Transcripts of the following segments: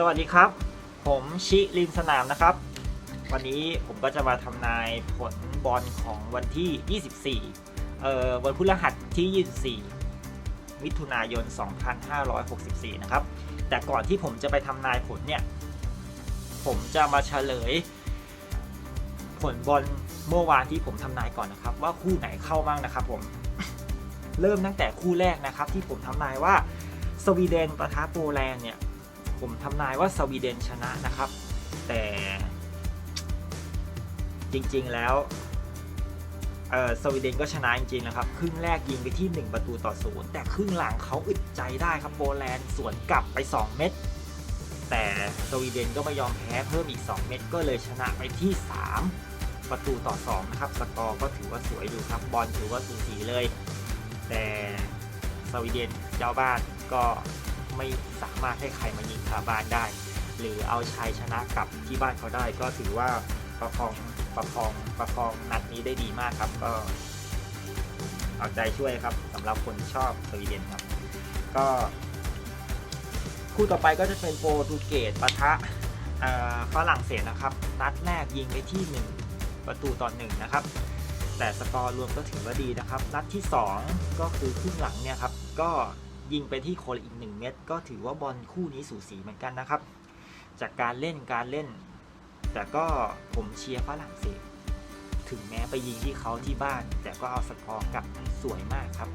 สวัสดีครับ ผมชิริมสนามนะครับ วันนี้ผมก็จะมาทำนายผลบอลของวันที่ 24 เอ่อวันพฤหัสที่ 24 มิถุนายน 2564 นะครับ แต่ก่อนที่ผมจะไปทำนายผลเนี่ย ผมจะมาเฉลย ผลบอลเมื่อวานที่ผมทำนายก่อนนะครับ ว่าคู่ไหนเข้าบ้างนะครับ ผมเริ่มตั้งแต่คู่แรกนะครับ ที่ผมทำนายว่าสวีเดนประทะโปแลนด์เนี่ย ผมทำนายว่าสวีเดนชนะนะครับ แต่จริงๆแล้วเออสวีเดนก็ชนะจริงๆนะครับ ครึ่งแรกยิงไปที่ 1 ประตูต่อศูนย์แต่ครึ่งหลังเขาอึดใจได้ครับโปแลนด์สวนกลับไป 2 เม็ดแต่สวีเดนก็ไม่ยอมแพ้เพิ่มอีก 2 เม็ดก็เลยชนะไปที่ 3 ประตูต่อ 2 นะครับ สกอร์ก็ถือว่าสวยอยู่ครับ บอลถือว่าสูสีเลย แต่สวีเดนเจ้าบ้านก็ ไม่สามารถให้ใครมายิงคาบ้านได้ หรือเอาชัยชนะกลับที่บ้านเขาได้ ก็ถือว่าประคองประคองประคองนัดนี้ได้ดีมากครับ ก็เอาใจช่วยครับสำหรับคนชอบสวีเดนครับ ก็ คู่ต่อไปก็จะเป็นโปรตุเกสปะทะฝรั่งเศสนะครับ นัดแรกยิงไปที่ 1 ประตูต่อหนึ่งนะครับ แต่สกอร์รวมก็ถือว่าดีนะครับ นัดที่ 2 ก็คือครึ่งหลังเนี่ยครับ ก็ ยิงไปที่โคลอีก1เม็ดก็ถือว่าบอลคู่นี้สูสีเหมือนกันนะครับ จากการเล่นการเล่น แต่ก็ผมเชียร์ฝรั่งเศสถึงแม้ไปยิงที่เขาที่บ้าน แต่ก็เอาสกอร์กลับสวยมากครับ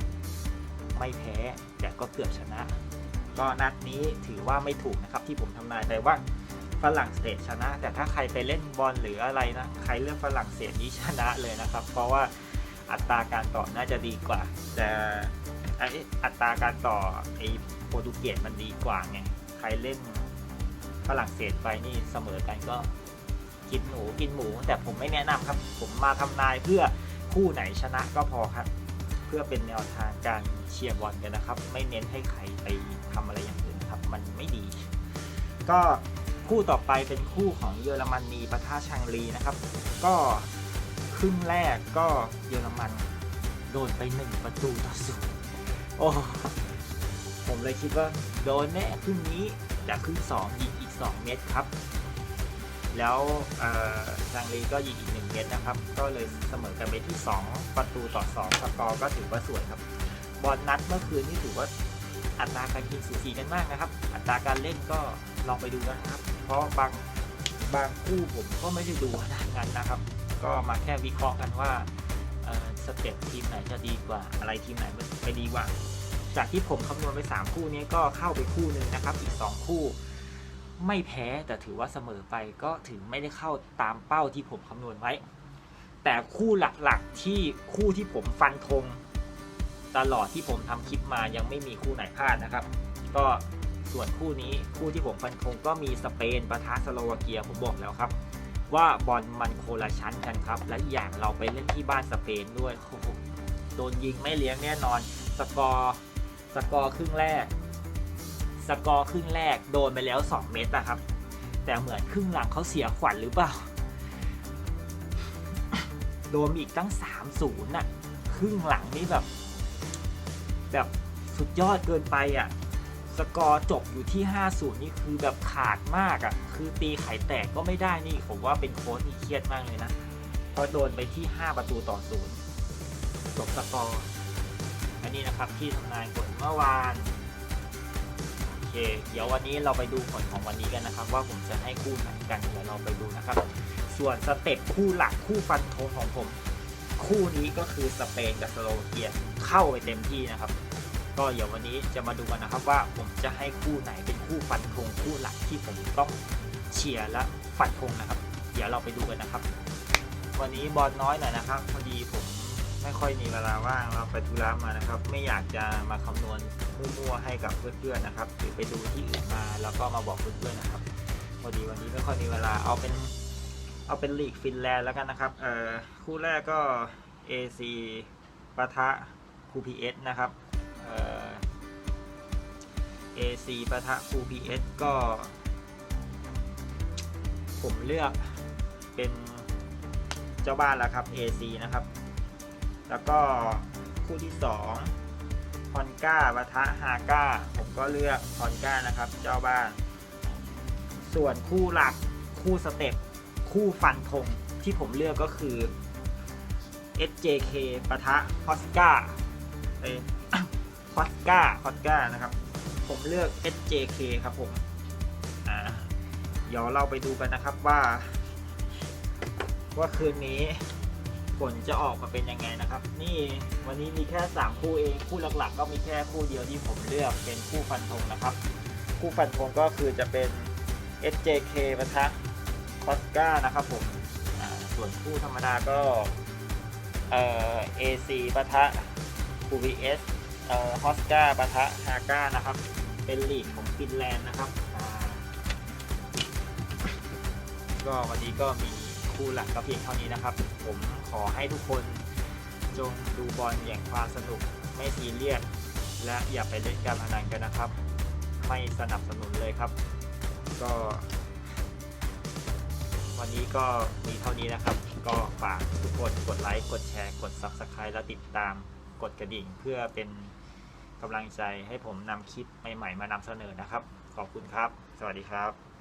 ไม่แพ้แต่ก็เกือบชนะ ก็นัดนี้ถือว่าไม่ถูกนะครับที่ผมทำนายแต่ว่าฝรั่งเศสชนะ แต่ถ้าใครไปเล่นบอลหรืออะไรนะใครเลือกฝรั่งเศสนี้ชนะเลยนะครับ เพราะว่าอัตราการต่อน่าจะดีกว่า แต่ ไอ้อัตราการต่อไอโปรตุเกสมันดีกว่าไง ใครเล่นฝรั่งเศสไปนี่เสมอกันก็กินหมูกินหมู แต่ผมไม่แนะนำครับ ผมมาทำนายเพื่อคู่ไหนชนะก็พอครับ เพื่อเป็นแนวทางการเชียร์บอลกันนะครับ ไม่เน้นให้ใครไปทำอะไรอย่างอื่นครับ มันไม่ดี ก็คู่ต่อไปเป็นคู่ของเยอรมนีปะทะชังรีนะครับ ก็ครึ่งแรกก็เยอรมันโดนไปหนึ่งประตูต่อศูนย์ โอ้ผมเลยคิดว่าโดนแน่ครึ่งนี้แต่ครึ่งสองยิงอีก 2 เม็ดครับ แล้วเอ่อชังรีก็ยิงอีก 1 เม็ดนะครับ ก็เลยเสมอกันไปที่ 2 ประตูต่อ2สกอร์ก็ถือว่าสวยครับ บอลนัดเมื่อคืนนี่ถือว่าอัตราการยิงสูสีกันมากนะครับ อัตราการเล่นก็ลองไปดูนะครับ เพราะบางบางคู่ผมก็ไม่ได้ดูขนาดนั้นนะครับ ก็มาแค่วิเคราะห์กันว่า สเต็ปทีมไหนจะดีกว่าอะไรทีมไหนไปดีกว่า จากที่ผมคำนวณไป 3 คู่นี้ก็เข้าไปคู่หนึ่งนะครับอีก 2 คู่ ไม่แพ้แต่ถือว่าเสมอไปก็ถึงไม่ได้เข้าตามเป้าที่ผมคำนวณไว้ แต่คู่หลักๆที่คู่ที่ผมฟันธงตลอดที่ผมทำคลิปมายังไม่มีคู่ไหนพลาดนะครับ ก็ส่วนคู่นี้คู่ที่ผมฟันธงก็มีสเปนปะทะสโลวาเกียผมบอกแล้วครับ ว่าบอลมันโคละชั้นกันครับ และอย่างเราไปเล่นที่บ้านสเปนด้วยโโโดนยิงไม่เลี้ยงแน่นอน สกอร์สกอร์ครึ่งแรก สกอร์ครึ่งแรกโดนไปแล้ว 2 เมตรนะครับ แต่เหมือนครึ่งหลังเขาเสียขวัญหรือเปล่า โดนอีกตั้ง 3-0น่ะ ครึ่งหลังนี่แบบ แบบสุดยอดเกินไปอะ สกอร์จบอยู่ที่ 5-0 นี่คือแบบขาดมากอะ คือตีไข่แตกก็ไม่ได้นี่ ผมว่าเป็นโค้ชนี่เครียดมากเลยนะ เพราะโดนไปที่ 5 ประตูต่อศูนย์จบสกอร์ อันนี้นะครับที่ทำนายผลเมื่อวาน โอเค เดี๋ยววันนี้เราไปดูผลของวันนี้กันนะครับ ว่าผมจะให้คู่ไหนกัน เดี๋ยวเราไปดูนะครับ ส่วนสเต็ปคู่หลักคู่ฟันธงของผม คู่นี้ก็คือสเปนกับสโลวาเกียเข้าไปเต็มที่นะครับ ก็เดี๋ยววันนี้จะมาดูกันนะครับว่าผมจะให้คู่ไหนเป็นคู่ฟันธงคู่หลักที่ผมต้องเชียร์และฟันธงนะครับ เดี๋ยวเราไปดูกันนะครับ วันนี้บอลน้อยหน่อยนะครับพอดีผมไม่ค่อยมีเวลาว่างเราไปธุระมานะครับ ไม่อยากจะมาคำนวณมั่วๆให้กับเพื่อนๆนะครับหรือไปดูที่อื่นมาแล้วก็มาบอกเพื่อนๆนะครับพอดีวันนี้ไม่ค่อยมีเวลาเอาเป็นเอาเป็นลีกฟินแลนด์แล้วกันนะครับเอ่อคู่แรกก็ AC ปะทะ QPS นะครับ AC ปะทะ QPS ก็ ผมเลือกเป็นเจ้าบ้านแล้วครับ AC นะครับ แล้วก็คู่ที่2ฮอนก้าปะทะฮาก้าผมก็เลือกฮอนก้านะครับ เจ้าบ้าน ส่วนคู่หลักคู่สเต็ปคู่ฟันธงที่ผมเลือกก็คือ SJK ปะทะฮอสกาเอ ฮอสกาฮอสกานะครับ ผมเลือก SJK ครับผมอ่าเดี๋ยวเราไปดูกันนะครับว่า ว่าคืนนี้ผลจะออกมาเป็นยังไงนะครับ นี่วันนี้มีแค่ 3 คู่เอง คู่หลักๆ ก็มีแค่คู่เดียวที่ผมเลือกเป็นคู่ฟันธงนะครับ คู่ฟันธงก็คือจะเป็น SJK ปะทะคอสกานะครับผมส่วนคู่ธรรมดาก็เอ่อ AC ปะทะ QVS เอ่อฮอสกาปะทะฮาก้านะครับ เป็นลีกของฟินแลนด์นะครับอ่าก็วันนี้ก็มีคู่หลักก็เพียงเท่านี้นะครับ ผมขอให้ทุกคนจงดูบอลอย่างความสนุกไม่ซีเรียสและอย่าไปเล่นการพนันกันนะครับ ไม่สนับสนุนเลยครับ ก็ วันนี้ก็มีเท่านี้นะครับ ก็ฝากทุกคนกดไลค์ กดแชร์ กด Subscribe และติดตาม กดกระดิ่งเพื่อเป็นกำลังใจให้ผมนำคลิปใหม่ๆมานำเสนอนะครับ ขอบคุณครับ สวัสดีครับ